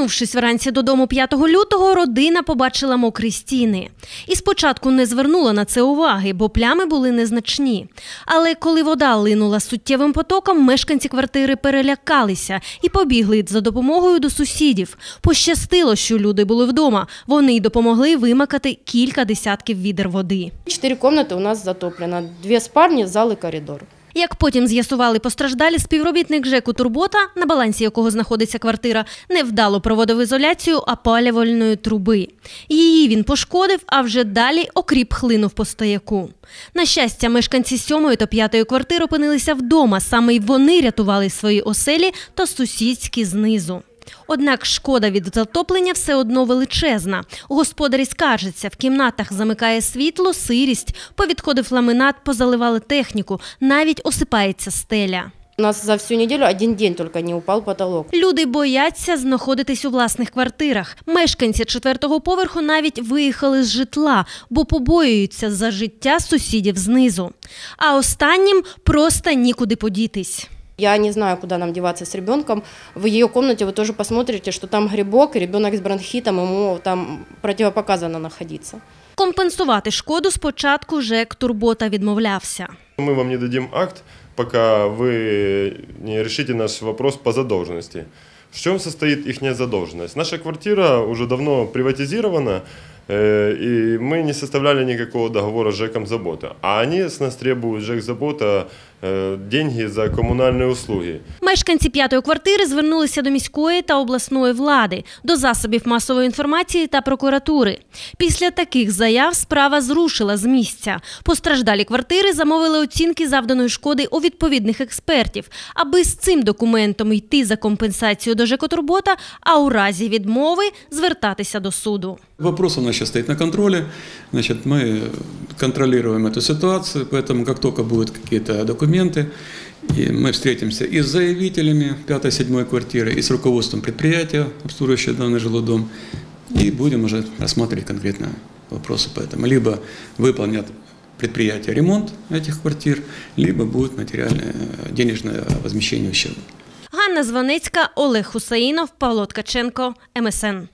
Повернувшись вранці додому 5 лютого, родина побачила мокрі стіни. І спочатку не звернула на це уваги, бо плями були незначні. Але коли вода линула суттєвим потоком, мешканці квартири перелякалися і побігли за допомогою до сусідів. Пощастило, що люди були вдома. Вони й допомогли вимакати кілька десятків відер води. Четыре комнаты у нас затоплено. Две спальни, зал и коридор. Як потім з'ясували постраждалі, співробітник ЖЕКу Турбота, на балансі якого знаходиться квартира, невдало проводив ізоляцію опалювальної труби. Її він пошкодив, а вже далі окріп хлинув по стояку. На щастя, мешканці сьомої та п'ятої квартир опинилися вдома. Саме й вони рятували свої оселі та сусідські знизу. Однак шкода від затоплення все одно величезна. Господарі скаржаться, в кімнатах замикає світло, сирість, повідходив ламинат, позаливали техніку, навіть осипається стеля. У нас за всю неделю один день только не упал потолок. Люди бояться знаходитись у власних квартирах. Мешканці четвертого поверху навіть виїхали з житла, бо побоюються за життя сусідів знизу. А останнім просто нікуди подітись. Я не знаю, куда нам деваться с ребенком. В ее комнате вы тоже посмотрите, что там грибок, и ребенок с бронхитом, ему там противопоказано находиться. Компенсувати шкоду спочатку ЖЕК Турбота відмовлявся. Мы вам не дадим акт, пока вы не решите наш вопрос по задолженности. В чем состоит их задолженность? Наша квартира уже давно приватизирована, э, и мы не составляли никакого договора с ЖЭКом «Забота». А они с нас требуют, ЖЭК «Забота», э, деньги за коммунальные услуги. Мешканці п'ятої квартири звернулися до міської та обласної влади, до засобів масової інформації та прокуратури. Після таких заяв справа зрушила з місця. Постраждалі квартири замовили оцінки завданої шкоди у відповідних експертів, аби з цим документом йти за компенсацію до ЖЕКОТурбота, а у разі відмови звертатися до суду. Вопрос у нас сейчас стоит на контроле. Значит, мы контролируем эту ситуацию, поэтому как только будут какие-то документы, и мы встретимся и с заявителями 5-7 квартиры, и с руководством предприятия, обслуживающего данный жилой дом, и будем уже рассматривать конкретно вопросы по этому. Либо выполнят предприятие ремонт этих квартир, либо будет материальное э, денежное возмещение ущерба. Ганна Звонецька, Олег Хусаїнов, Павло Ткаченко, МСН.